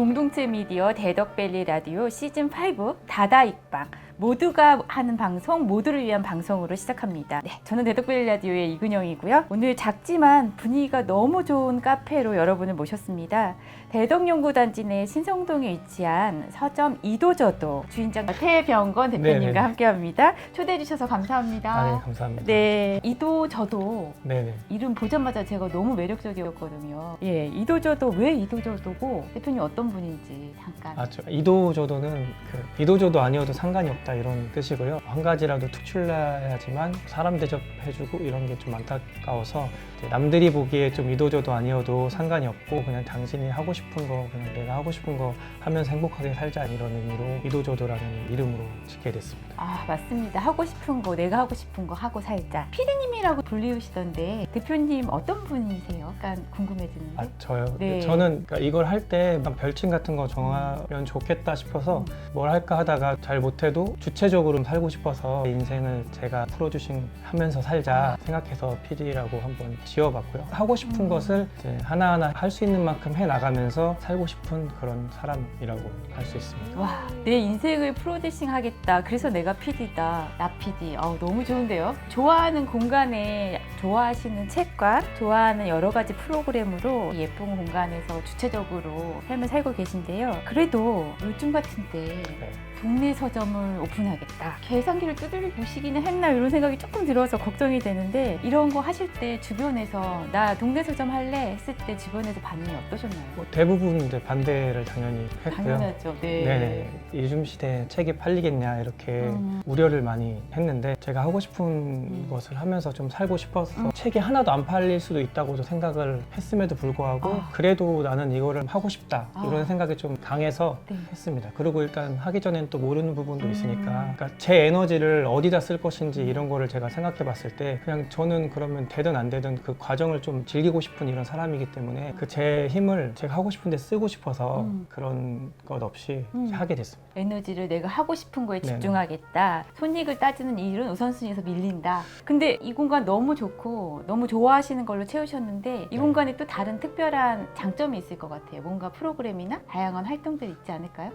공동체 미디어 대덕벨리 라디오 시즌 5 다다익방 모두가 하는 방송 모두를 위한 방송으로 시작합니다. 네, 저는 대덕벨리 라디오의 이근영이고요. 오늘 작지만 분위기가 너무 좋은 카페로 여러분을 모셨습니다. 대덕연구단지 내 신성동에 위치한 서점 이도저도 주인장 태병건 대표님과 네네. 함께합니다. 초대해 주셔서 감사합니다. 아, 네, 감사합니다. 네, 이도저도 네네. 이름 보자마자 제가 너무 매력적이었거든요. 예, 이도저도 왜 이도저도고 대표님 어떤 분인지 잠깐. 아, 저 이도저도는 그 이도저도 아니어도 상관이 없다 이런 뜻이고요. 한 가지라도 특출나야지만 사람 대접해주고 이런 게 좀 안타까워서 남들이 보기에 좀 이도저도 아니어도 상관이 없고 그냥 당신이 하고 싶은 거 그냥 내가 하고 싶은 거 하면서 행복하게 살자 이런 의미로 이도저도라는 이름으로 짓게 됐습니다. 아 맞습니다. 하고 싶은 거 내가 하고 싶은 거 하고 살자. 피디님이라고 불리우시던데 대표님 어떤 분이세요? 약간 궁금해지는데. 아 저요. 네. 저는 그러니까 이걸 할 때 별칭 같은 거 정하면 좋겠다 싶어서 뭘 할까 하다가 잘 못해도 주체적으로 살고 싶어서 인생을 제가 프로듀싱 하면서 살자 생각해서 PD라고 한번 지어봤고요. 하고 싶은 음. 것을 하나하나 할 수 있는 만큼 해 나가면서 살고 싶은 그런 사람이라고 할 수 있습니다. 와, 내 인생을 프로듀싱 하겠다. 그래서 내가 PD다. 나 PD. 어, 너무 좋은데요? 좋아하는 공간에 좋아하시는 책과 좋아하는 여러 가지 프로그램으로 예쁜 공간에서 주체적으로 삶을 살고 계신데요. 그래도 요즘 같은 때 네. 동네 서점을 오픈하겠다. 계산기를 두드려 보시기는 했나 이런 생각이 조금 들어서 걱정이 되는데 이런 거 하실 때 주변에서 나 동네 서점 할래 했을 때 주변에서 반응이 어떠셨나요? 뭐 대부분 이제 반대를 당연히 했고요. 당연하죠. 네. 네네. 요즘 시대에 책이 팔리겠냐 이렇게 음. 우려를 많이 했는데 제가 하고 싶은 음. 것을 하면서 좀 살고 싶어서 음. 책이 하나도 안 팔릴 수도 있다고도 생각을 했음에도 불구하고 아. 그래도 나는 이거를 하고 싶다 아. 이런 생각이 좀 강해서 네. 했습니다. 그리고 일단 하기 전엔 또 모르는 부분도 음. 있으니까 그러니까 제 에너지를 어디다 쓸 것인지 이런 거를 제가 생각해 봤을 때 그냥 저는 그러면 되든 안 되든 그 과정을 좀 즐기고 싶은 이런 사람이기 때문에 그 제 힘을 제가 하고 싶은데 쓰고 싶어서 음. 그런 것 없이 음. 하게 됐습니다. 에너지를 내가 하고 싶은 거에 네네. 집중하겠다. 손익을 따지는 일은 우선순위에서 밀린다. 근데 이 공간 너무 좋고 너무 좋아하시는 걸로 채우셨는데 이 네. 공간에 또 다른 특별한 장점이 있을 것 같아요. 뭔가 프로그램이나 다양한 활동들이 있지 않을까요?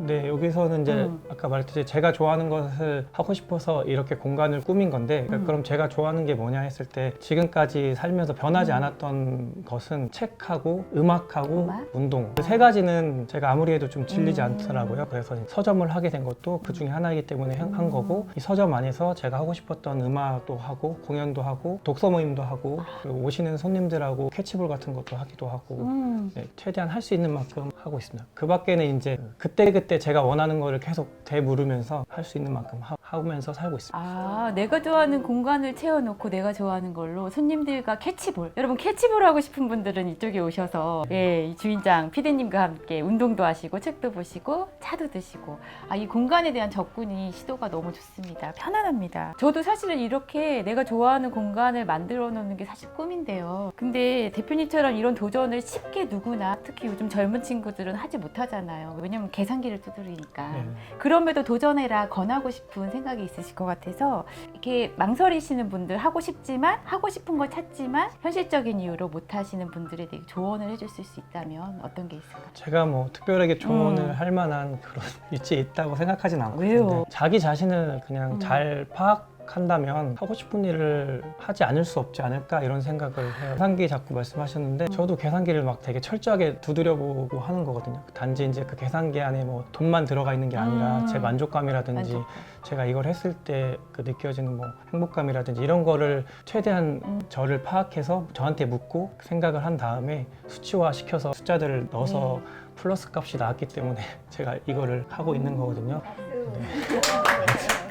네, 여기서는 이제 음. 아까 말했듯이 제가 좋아하는 것을 하고 싶어서 이렇게 공간을 꾸민 건데 그러니까 음. 그럼 제가 좋아하는 게 뭐냐 했을 때 지금까지 살면서 변하지 음. 않았던 것은 책하고 음악하고 음악? 운동 그 세 가지는 제가 아무리 해도 좀 질리지 음. 않더라고요. 그래서 서점을 하게 된 것도 그 중에 하나이기 때문에 한- 한 음. 거고 이 서점 안에서 제가 하고 싶었던 음악도 하고 공연도 하고 독서 모임도 하고 그리고 오시는 손님들하고 캐치볼 같은 것도 하기도 하고 음. 네, 최대한 할 수 있는 만큼 하고 있습니다. 그 밖에는 이제 그때 그때 제가 원하는 거를 계속 되물으면서 할 수 있는 만큼 하, 하면서 살고 있습니다. 아, 내가 좋아하는 공간을 채워놓고 내가 좋아하는 걸로 손님들과 캐치볼. 여러분 캐치볼 하고 싶은 분들은 이쪽에 오셔서 예, 이 주인장 피디님과 함께 운동도 하시고 책도 보시고 차도 드시고 아, 이 공간에 대한 접근이 시도가 너무 좋습니다. 편안합니다. 저도 사실은 이렇게 내가 좋아하는 공간을 만들어 놓는 게 사실 꿈인데요. 근데 대표님처럼 이런 도전을 쉽게 누구나 특히 요즘 젊은 친구들은 하지 못하잖아요. 왜냐면 계산기를 두드리니까. 네. 그럼에도 도전해라 권하고 싶은 생각이 있으실 것 같아서 이렇게 망설이시는 분들 하고 싶지만 하고 싶은 걸 찾지만 현실적인 이유로 못 하시는 분들에 대해 조언을 해주실 수 있다면 어떤 게 있을까요? 제가 뭐 특별하게 조언을 음. 할 만한 그런 위치에 있다고 생각하진 않거든요. 왜요? 자기 자신을 그냥 음. 잘 파악 한다면 하고 싶은 일을 하지 않을 수 없지 않을까 이런 생각을 해요. 계산기 자꾸 말씀하셨는데 저도 계산기를 막 되게 철저하게 두드려보고 하는 거거든요. 단지 이제 그 계산기 안에 뭐 돈만 들어가 있는 게 아니라 음. 제 만족감이라든지 만족감. 제가 이걸 했을 때 그 느껴지는 뭐 행복감이라든지 이런 거를 최대한 음. 저를 파악해서 저한테 묻고 생각을 한 다음에 수치화 시켜서 숫자들을 넣어서 네. 플러스 값이 나왔기 때문에 제가 이거를 하고 있는 거거든요.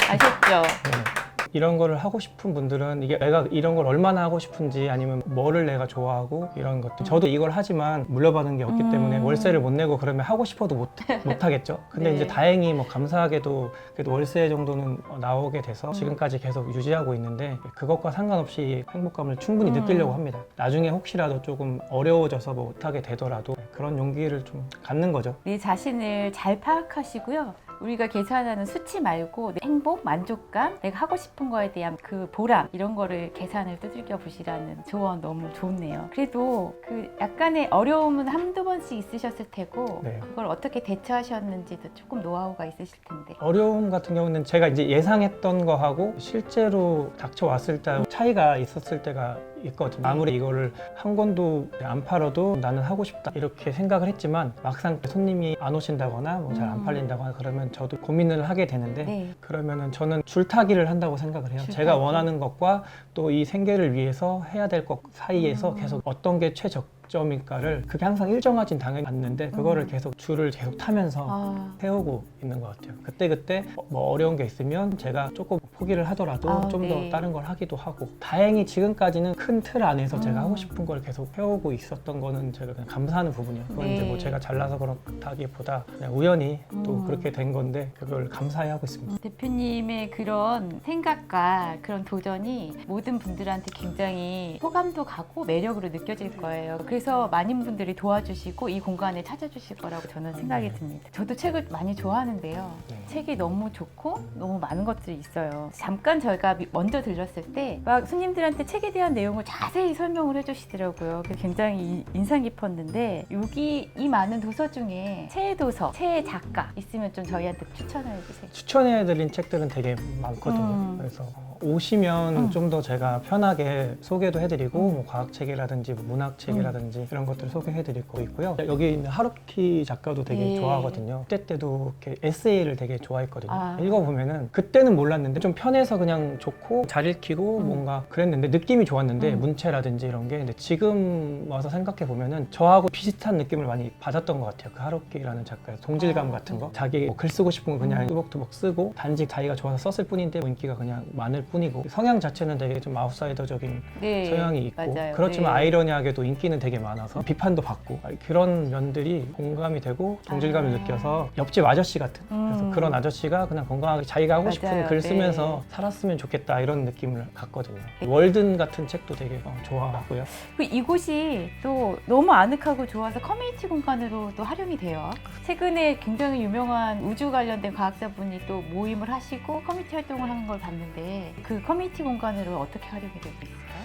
아셨죠? 네. 이런 거를 하고 싶은 분들은 이게 내가 이런 걸 얼마나 하고 싶은지 아니면 뭐를 내가 좋아하고 이런 것들 저도 이걸 하지만 물려받은 게 없기 음. 때문에 월세를 못 내고 그러면 하고 싶어도 못, 못 하겠죠 근데 네. 이제 다행히 뭐 감사하게도 그래도 월세 정도는 어, 나오게 돼서 음. 지금까지 계속 유지하고 있는데 그것과 상관없이 행복감을 충분히 음. 느끼려고 합니다 나중에 혹시라도 조금 어려워져서 뭐 못하게 되더라도 그런 용기를 좀 갖는 거죠. 내 자신을 잘 파악하시고요. 우리가 계산하는 수치 말고 내 행복, 만족감, 내가 하고 싶은 거에 대한 그 보람 이런 거를 계산을 두들겨 보시라는 조언 너무 좋네요. 그래도 그 약간의 어려움은 한두 번씩 있으셨을 테고 네. 그걸 어떻게 대처하셨는지도 조금 노하우가 있으실 텐데. 어려움 같은 경우는 제가 이제 예상했던 거하고 실제로 닥쳐왔을 때 차이가 있었을 때가 있거든요. 아무리 이거를 한 권도 안 팔아도 나는 하고 싶다 이렇게 생각을 했지만 막상 손님이 안 오신다거나 뭐 잘안 음. 팔린다거나 그러면 저도 고민을 하게 되는데 네. 그러면은 저는 줄타기를 한다고 생각을 해요. 줄타기. 제가 원하는 것과 또 이 생계를 위해서 해야 될 것 사이에서 음. 계속 어떤 게 최적 점일까를 그게 항상 일정하진 당연히 않는데 그거를 음. 계속 줄을 계속 타면서 아, 세우고 있는 것 같아요. 그때 그때 뭐 어려운 게 있으면 제가 조금 포기를 하더라도 아, 좀 더 네. 다른 걸 하기도 하고 다행히 지금까지는 큰 틀 안에서 제가 음. 하고 싶은 걸 계속 해오고 있었던 거는 제가 그냥 감사하는 부분이에요. 그건 네. 이제 뭐 제가 잘나서 그렇다기보다 그냥 우연히 또 음. 그렇게 된 건데 그걸 감사해 하고 있습니다. 대표님의 그런 생각과 그런 도전이 모든 분들한테 굉장히 호감도 가고 매력으로 느껴질 거예요. 그래서 많은 분들이 도와주시고 이 공간을 찾아주실 거라고 저는 생각이 듭니다. 저도 책을 많이 좋아하는데요. 네. 책이 너무 좋고 너무 많은 것들이 있어요. 잠깐 저희가 미- 먼저 들렸을 때 막 손님들한테 책에 대한 내용을 자세히 설명을 해주시더라고요. 굉장히 이- 인상 깊었는데 여기 이 많은 도서 중에 최애 도서, 최애 작가 있으면 좀 저희한테 추천해 주세요. 추천해드린 책들은 되게 많거든요. 음. 그래서 오시면 음. 좀더 제가 편하게 소개도 해드리고 뭐 과학책이라든지 뭐 문학책이라든지 음. 이런 것들을 소개해드리고 있고요. 여기 있는 하루키 작가도 되게 네. 좋아하거든요. 그때 때도 이렇게 에세이를 되게 좋아했거든요. 아. 읽어보면은 그때는 몰랐는데 좀 편해서 그냥 좋고 잘 읽히고 음. 뭔가 그랬는데 느낌이 좋았는데 음. 문체라든지 이런 게 근데 지금 와서 생각해 보면은 저하고 비슷한 느낌을 많이 받았던 것 같아요. 그 하루키라는 작가의 동질감 아, 같은 거. 네. 자기 뭐글 쓰고 싶은 거 그냥 음. 뚜벅뚜벅 쓰고 단지 자기가 좋아서 썼을 뿐인데 뭐 인기가 그냥 많을 뿐 이고 성향 자체는 되게 좀 아웃사이더적인 네, 서양이 있고 맞아요. 그렇지만 네. 아이러니하게도 인기는 되게 많아서 비판도 받고 그런 면들이 공감이 되고 동질감을 아. 느껴서 옆집 아저씨 같은 그래서 음. 그런 아저씨가 그냥 건강하게 자기가 하고 싶은 맞아요. 글 네. 쓰면서 살았으면 좋겠다 이런 느낌을 갖거든요. 네. 월든 같은 책도 되게 어, 좋아하고요. 그 이곳이 또 너무 아늑하고 좋아서 커뮤니티 공간으로 또 활용이 돼요. 최근에 굉장히 유명한 우주 관련된 과학자분이 또 모임을 하시고 커뮤니티 활동을 하는 걸 봤는데 그 커뮤니티 공간으로 어떻게 활용이 되고 있을까요?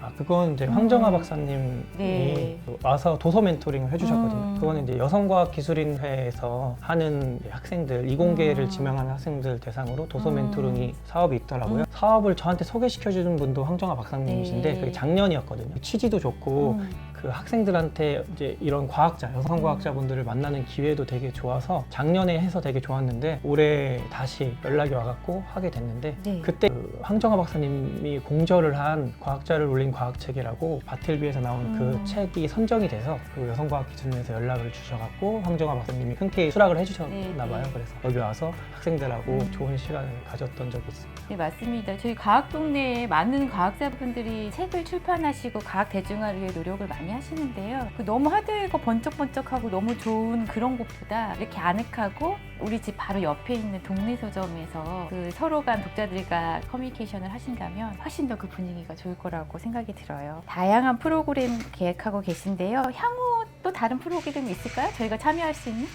아 그건 이제 음. 황정아 박사님이 네. 와서 도서 멘토링을 해주셨거든요. 음. 그거는 이제 여성과학기술인회에서 하는 이공계를 이공계를 음. 지명하는 학생들 대상으로 도서 음. 멘토링이 사업이 있더라고요. 음. 사업을 저한테 소개시켜주는 분도 황정아 박사님이신데 네. 그게 작년이었거든요. 취지도 좋고 음. 그 학생들한테 이제 이런 과학자, 여성 과학자분들을 만나는 기회도 되게 좋아서 작년에 해서 되게 좋았는데 올해 다시 연락이 와갖고 하게 됐는데 네. 그때 그 황정아 박사님이 공저를 한 과학자를 올린 과학책이라고 바틀비에서 나온 음. 그 책이 선정이 돼서 그 여성과학기준에서 연락을 주셔갖고 황정아 박사님이 흔쾌히 수락을 해주셨나 네, 봐요. 네. 그래서 여기 와서 학생들하고 음. 좋은 시간을 가졌던 적이 있습니다. 네, 맞습니다. 저희 과학 동네에 많은 과학자분들이 책을 출판하시고 과학 대중화를 위해 노력을 많이 하시는데요. 그 너무 하드웨어가 번쩍번쩍하고 너무 좋은 그런 곳보다 이렇게 아늑하고 우리 집 바로 옆에 있는 동네 서점에서 그 서로 간 독자들과 커뮤니케이션을 하신다면 훨씬 더 그 분위기가 좋을 거라고 생각이 들어요. 다양한 프로그램 계획하고 계신데요. 향후 또 다른 프로그램이 있을까요? 저희가 참여할 수 있는?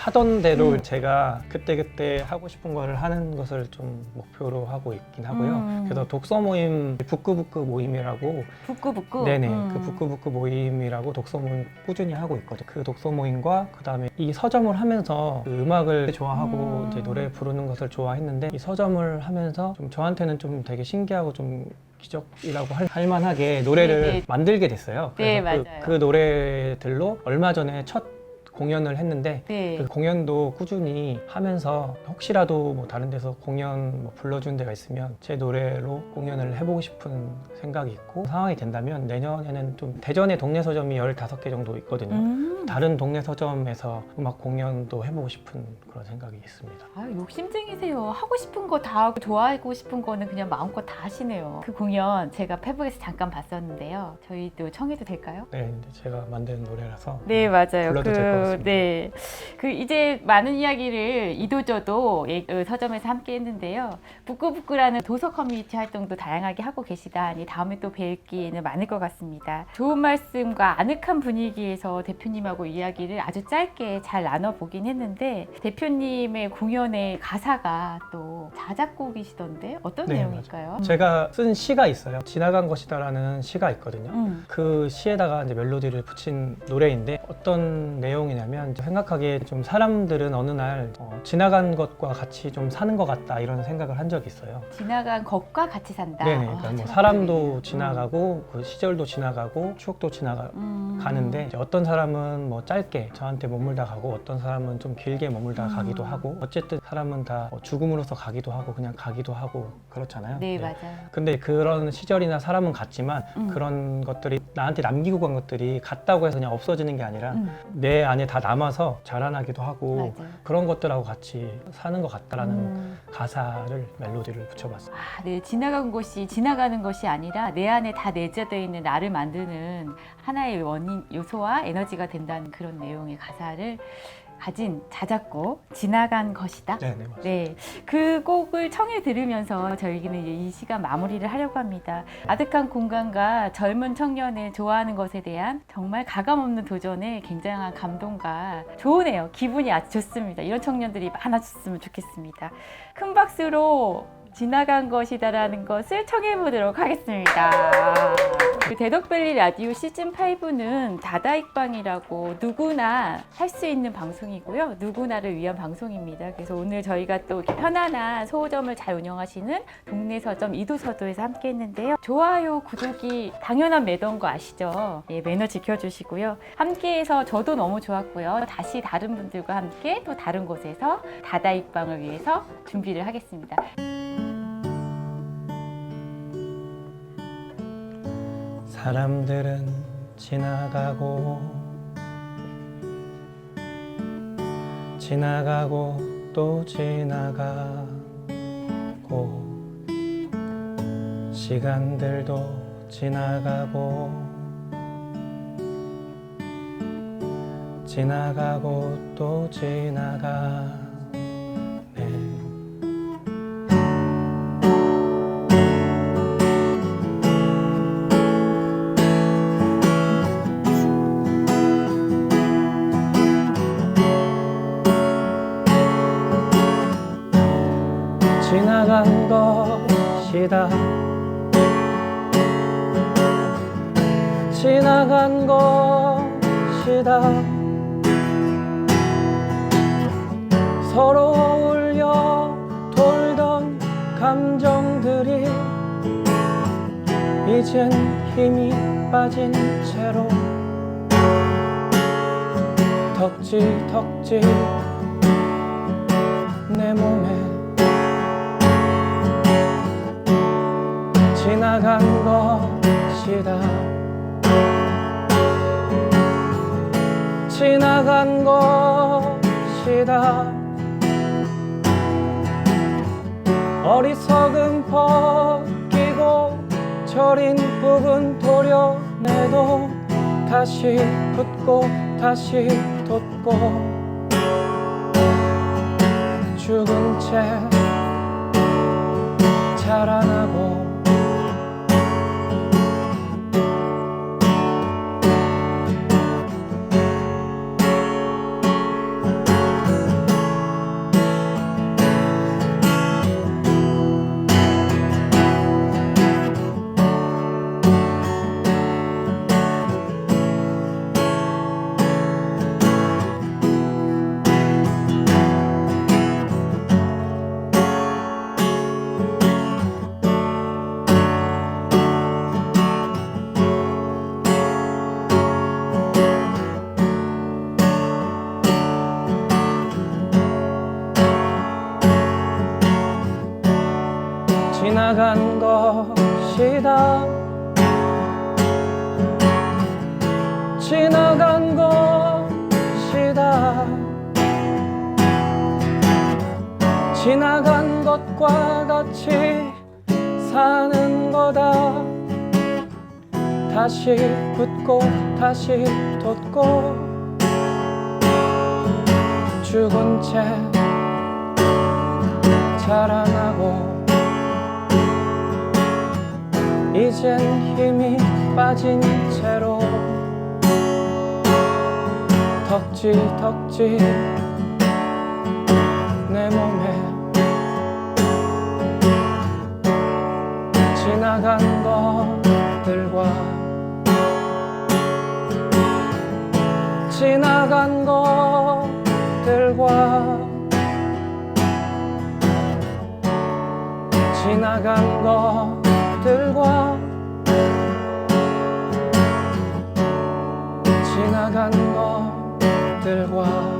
하던 대로 음. 제가 그때그때 하고 싶은 거를 하는 것을 좀 목표로 하고 있긴 하고요. 음. 그래서 독서 모임, 북구북구 모임이라고 북구북구. 네네 음. 그 북구북구 모임이라고 독서 모임 꾸준히 하고 있거든요. 그 독서 모임과 그 다음에 이 서점을 하면서 그 음악을 좋아하고 음. 이제 노래 부르는 것을 좋아했는데 이 서점을 하면서 좀 저한테는 좀 되게 신기하고 좀 기적이라고 할, 할 만하게 노래를 네, 네. 만들게 됐어요. 네, 그래서 맞아요. 그, 그 노래들로 얼마 전에 첫 공연을 했는데 네. 그 공연도 꾸준히 하면서 혹시라도 뭐 다른 데서 공연 뭐 불러준 데가 있으면 제 노래로 공연을 해보고 싶은 생각이 있고 상황이 된다면 내년에는 좀 대전에 동네 서점이 15개 정도 있거든요. 음. 다른 동네 서점에서 음악 공연도 해보고 싶은 그런 생각이 있습니다. 아, 욕심쟁이세요. 하고 싶은 거 다 하고 좋아하고 싶은 거는 그냥 마음껏 다 하시네요. 그 공연 제가 페북에서 잠깐 봤었는데요. 저희도 청해도 될까요? 네, 제가 만든 노래라서 네, 맞아요. 불러도 될것 같습니다. 네. 그 이제 많은 이야기를 이도저도 예- 어, 서점에서 함께 했는데요. 북구북구라는 도서 커뮤니티 활동도 다양하게 하고 계시다니 다음에 또 뵐 기회는 많을 것 같습니다. 좋은 말씀과 아늑한 분위기에서 대표님하고 이야기를 아주 짧게 잘 나눠보긴 했는데 대표님의 공연의 가사가 또 자작곡이시던데 어떤 네, 내용일까요? 제가 쓴 시가 있어요. 지나간 것이다라는 시가 있거든요. 음. 그 시에다가 이제 멜로디를 붙인 노래인데 어떤 내용이냐면 생각하기에 좀 사람들은 어느 날 어, 지나간 것과 같이 좀 사는 것 같다 이런 생각을 한 적이 있어요. 지나간 것과 같이 산다. 아, 그러니까 뭐참 사람도 어려워요. 지나가고 그 시절도 지나가고 추억도 지나가. 음. 가는데 어떤 사람은 뭐 짧게 저한테 머물다 가고 어떤 사람은 좀 길게 머물다 음. 가기도 하고 어쨌든 사람은 다뭐 죽음으로서 가기 도 하고 그냥 가기도 하고 그렇잖아요. 네, 네. 맞아요. 근데 그런 시절이나 사람은 같지만 음. 그런 것들이 나한테 남기고 간 것들이 갔다고 해서 그냥 없어지는 게 아니라 음, 내 안에 다 남아서 자라나기도 하고 맞아요. 그런 것들하고 같이 사는 것 같다라는 음. 가사를 멜로디를 붙여봤어요. 아, 네, 지나간 곳이 지나가는 것이 아니라 내 안에 다 내재되어 있는 나를 만드는 하나의 원인 요소와 에너지가 된다는 그런 내용의 가사를 가진 자작곡 지나간 것이다. 네, 네, 맞습니다. 네, 그 곡을 청해 들으면서 저희는 이제 이 시간 마무리를 하려고 합니다. 아득한 공간과 젊은 청년을 좋아하는 것에 대한 정말 가감없는 도전에 굉장한 감동과 좋으네요. 기분이 아주 좋습니다. 이런 청년들이 많아졌으면 좋겠습니다. 큰 박수로 지나간 것이다라는 것을 청해 보도록 하겠습니다. 그 대덕밸리 라디오 시즌 5는 다다익방이라고 누구나 할 수 있는 방송이고요. 누구나를 위한 방송입니다. 그래서 오늘 저희가 또 이렇게 편안한 소호점을 잘 운영하시는 동네 서점 이도서도에서 함께 했는데요. 좋아요, 구독이 당연한 매너인 거 아시죠? 예, 매너 지켜주시고요. 함께 해서 저도 너무 좋았고요. 다시 다른 분들과 함께 또 다른 곳에서 다다익방을 위해서 준비를 하겠습니다. 사람들은 지나가고 지나가고 또 지나가고 시간들도 지나가고 지나가고 또 지나가 네 지나간 것이다. 지나간 것이다. 서로 어울려 돌던 감정들이 이젠 힘이 빠진 채로 덕지 덕지 내 몸에 지나간 것이다. 지나간 것이다. 어리석은 벗기고 저린 부분 도려내도 다시 붙고 다시 돋고 죽은 채 자라나고 것이다. 지나간 것이다. 지나간 것과 같이 사는 거다. 다시 붙고 다시 돋고 죽은 채 자라나고 이젠 힘이 빠진 채로 덕지 덕지 내 몸에 지나간 것들과 지나간 것들과 지나간 것들과 지나간 것들과